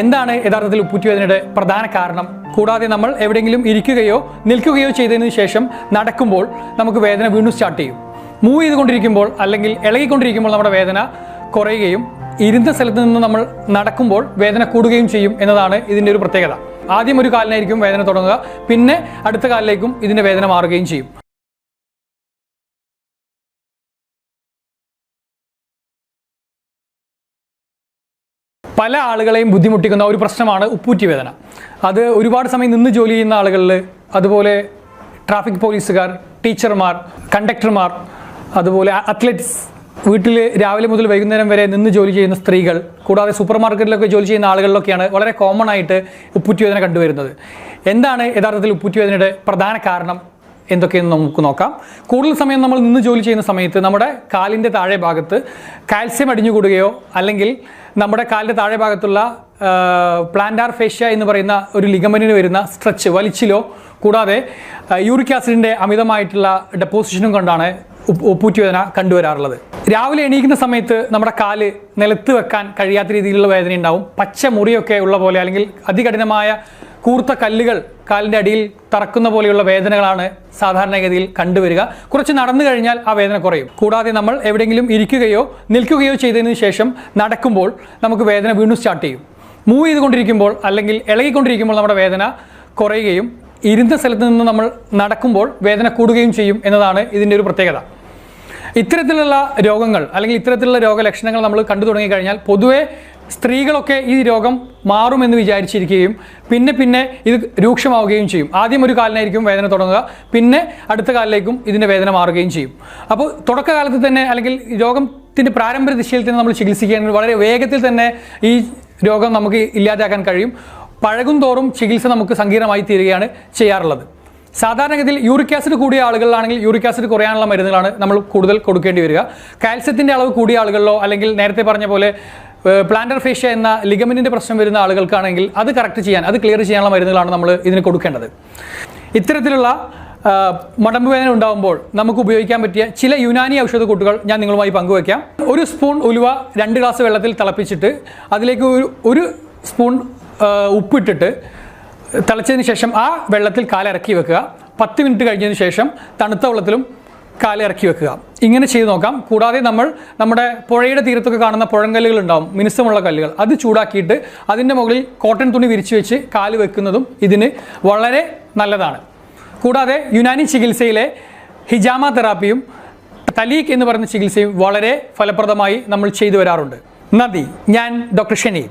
എന്താണ് യഥാർത്ഥത്തിൽ ഉപ്പൂറ്റുവേദനയുടെ പ്രധാന കാരണം? കൂടാതെ നമ്മൾ എവിടെയെങ്കിലും ഇരിക്കുകയോ നിൽക്കുകയോ ചെയ്തതിനു ശേഷം നടക്കുമ്പോൾ നമുക്ക് വേദന വീണ്ടും സ്റ്റാർട്ട് ചെയ്യും. മൂവ് ചെയ്തുകൊണ്ടിരിക്കുമ്പോൾ അല്ലെങ്കിൽ ഇളകിക്കൊണ്ടിരിക്കുമ്പോൾ നമ്മുടെ വേദന കുറയുകയും ഇരുന്ന സ്ഥലത്ത് നിന്ന് നമ്മൾ നടക്കുമ്പോൾ വേദന കൂടുകയും ചെയ്യും എന്നതാണ് ഇതിന്റെ ഒരു പ്രത്യേകത. ആദ്യം ഒരു കാലിനായിരിക്കും വേദന തുടങ്ങുക പിന്നെ അടുത്ത കാലിലേക്കും ഇതിന്റെ വേദന മാറുകയും ചെയ്യും. പല ആളുകളെയും ബുദ്ധിമുട്ടിക്കുന്ന ഒരു പ്രശ്നമാണ് ഉപ്പൂറ്റി വേദന. അത് ഒരുപാട് സമയം നിന്ന് ജോലി ചെയ്യുന്ന ആളുകളിൽ അതുപോലെ ട്രാഫിക് പോലീസുകാർ ടീച്ചർമാർ കണ്ടക്ടർമാർ അതുപോലെ അത്ലറ്റ്സ് വീട്ടിൽ രാവിലെ മുതൽ വൈകുന്നേരം വരെ നിന്ന് ജോലി ചെയ്യുന്ന സ്ത്രീകൾ കൂടാതെ സൂപ്പർ മാർക്കറ്റിലൊക്കെ ജോലി ചെയ്യുന്ന ആളുകളിലൊക്കെയാണ് വളരെ കോമൺ ആയിട്ട് ഉപ്പൂറ്റി വേദന കണ്ടുവരുന്നത്. എന്താണ് യഥാർത്ഥത്തിൽ ഉപ്പൂറ്റി വേദനയുടെ പ്രധാന കാരണം? എന്തൊക്കെയെന്ന് നമുക്ക് നോക്കാം. കൂടുതൽ സമയം നമ്മൾ നിന്ന് ജോലി ചെയ്യുന്ന സമയത്ത് നമ്മുടെ കാലിന്റെ താഴെ ഭാഗത്ത് കാൽസ്യം അടിഞ്ഞുകൂടുകയോ അല്ലെങ്കിൽ നമ്മുടെ കാലിന്റെ താഴെ ഭാഗത്തുള്ള പ്ലാന്റാർ ഫേഷ്യ എന്ന് പറയുന്ന ഒരു ലിഗമനിന് വരുന്ന സ്ട്രെച്ച് വലിച്ചിലോ കൂടാതെ യൂറിക് ആസിഡിന്റെ അമിതമായിട്ടുള്ള ഡെപ്പോസിഷനും കൊണ്ടാണ് ഉപ്പ് ഉപ്പൂറ്റുവേദന കണ്ടുവരാറുള്ളത്. രാവിലെ എണീക്കുന്ന സമയത്ത് നമ്മുടെ കാൽ നിലത്ത് വെക്കാൻ കഴിയാത്ത രീതിയിലുള്ള വേദന ഉണ്ടാവും പച്ച മുറിയൊക്കെ ഉള്ള പോലെ അല്ലെങ്കിൽ അതികഠിനമായ കൂർത്ത കല്ലുകൾ കാലിന്റെ അടിയിൽ തറക്കുന്ന പോലെയുള്ള വേദനകളാണ് സാധാരണഗതിയിൽ കണ്ടുവരിക. കുറച്ച് നടന്നു കഴിഞ്ഞാൽ ആ വേദന കുറയും. കൂടാതെ നമ്മൾ എവിടെയെങ്കിലും ഇരിക്കുകയോ നിൽക്കുകയോ ചെയ്തതിന് ശേഷം നടക്കുമ്പോൾ നമുക്ക് വേദന വീണ്ടും സ്റ്റാർട്ട് ചെയ്യും. മൂവ് ചെയ്തുകൊണ്ടിരിക്കുമ്പോൾ അല്ലെങ്കിൽ ഇളകിക്കൊണ്ടിരിക്കുമ്പോൾ നമ്മുടെ വേദന കുറയുകയും ഇരുന്ന സ്ഥലത്ത് നിന്ന് നമ്മൾ നടക്കുമ്പോൾ വേദന കൂടുകയും ചെയ്യും എന്നതാണ് ഇതിന്റെ ഒരു പ്രത്യേകത. ഇത്തരത്തിലുള്ള രോഗങ്ങൾ അല്ലെങ്കിൽ ഇത്തരത്തിലുള്ള രോഗലക്ഷണങ്ങൾ നമ്മൾ കണ്ടു തുടങ്ങിക്കഴിഞ്ഞാൽ പൊതുവേ സ്ത്രീകളൊക്കെ ഈ രോഗം മാറുമെന്ന് വിചാരിച്ചിരിക്കുകയും പിന്നെ പിന്നെ ഇത് രൂക്ഷമാവുകയും ചെയ്യും. ആദ്യം ഒരു കാലിനായിരിക്കും വേദന തുടങ്ങുക പിന്നെ അടുത്ത കാലിലേക്കും ഇതിന്റെ വേദന മാറുകയും ചെയ്യും. അപ്പോൾ തുടക്കകാലത്ത് തന്നെ അല്ലെങ്കിൽ രോഗത്തിന്റെ പ്രാരംഭ ദിശയിൽ തന്നെ നമ്മൾ ചികിത്സിക്കുകയാണെങ്കിൽ വളരെ വേഗത്തിൽ തന്നെ ഈ രോഗം നമുക്ക് ഇല്ലാതാക്കാൻ കഴിയും. പഴകും തോറും ചികിത്സ നമുക്ക് സങ്കീർണമായി തീരുകയാണ് ചെയ്യാറുള്ളത്. സാധാരണഗതിയിൽ യൂറിക് ആസിഡ് കൂടിയ ആളുകളിലാണെങ്കിൽ യൂറിക് ആസിഡ് കുറയാനുള്ള മരുന്നുകളാണ് നമ്മൾ കൂടുതൽ കൊടുക്കേണ്ടി വരിക. കാൽസ്യത്തിന്റെ അളവ് കൂടിയ ആളുകളിലോ അല്ലെങ്കിൽ നേരത്തെ പറഞ്ഞ പോലെ പ്ലാന്റർ ഫേഷ്യ എന്ന ലിഗമെന്റിന്റെ പ്രശ്നം വരുന്ന ആളുകൾക്കാണെങ്കിൽ അത് കറക്റ്റ് ചെയ്യാൻ അത് ക്ലിയർ ചെയ്യാനുള്ള മരുന്നുകളാണ് നമ്മൾ ഇതിന് കൊടുക്കേണ്ടത്. ഇത്തരത്തിലുള്ള മടമ്പ് വേദന ഉണ്ടാകുമ്പോൾ നമുക്ക് ഉപയോഗിക്കാൻ പറ്റിയ ചില യുനാനി ഔഷധ കൂട്ടുകൾ ഞാൻ നിങ്ങളുമായി പങ്കുവയ്ക്കാം. ഒരു സ്പൂൺ ഉലുവ രണ്ട് ഗ്ലാസ് വെള്ളത്തിൽ തിളപ്പിച്ചിട്ട് അതിലേക്ക് ഒരു ഒരു സ്പൂൺ ഉപ്പിട്ടിട്ട് തിളച്ചതിന് ശേഷം ആ വെള്ളത്തിൽ കാലിറക്കി വെക്കുക. പത്ത് മിനിറ്റ് കഴിഞ്ഞതിന് ശേഷം തണുത്ത വെള്ളത്തിലും കാലിറക്കി വെക്കുക. ഇങ്ങനെ ചെയ്ത് നോക്കാം. കൂടാതെ നമ്മൾ നമ്മുടെ പുഴയുടെ തീരത്തൊക്കെ കാണുന്ന പുഴങ്കല്ലുകൾ ഉണ്ടാവും മിനുസമുള്ള കല്ലുകൾ. അത് ചൂടാക്കിയിട്ട് അതിന്റെ മുകളിൽ കോട്ടൺ തുണി വിരിച്ചു വെച്ച് കാൽ വെക്കുന്നതും ഇതിന് വളരെ നല്ലതാണ്. കൂടാതെ യുനാനി ചികിത്സയിലെ ഹിജാമ തെറാപ്പിയും തലീഖ് എന്ന് പറയുന്ന ചികിത്സയും വളരെ ഫലപ്രദമായി നമ്മൾ ചെയ്തു വരാറുണ്ട്. നന്ദി ഞാൻ ഡോക്ടർ ഷെനി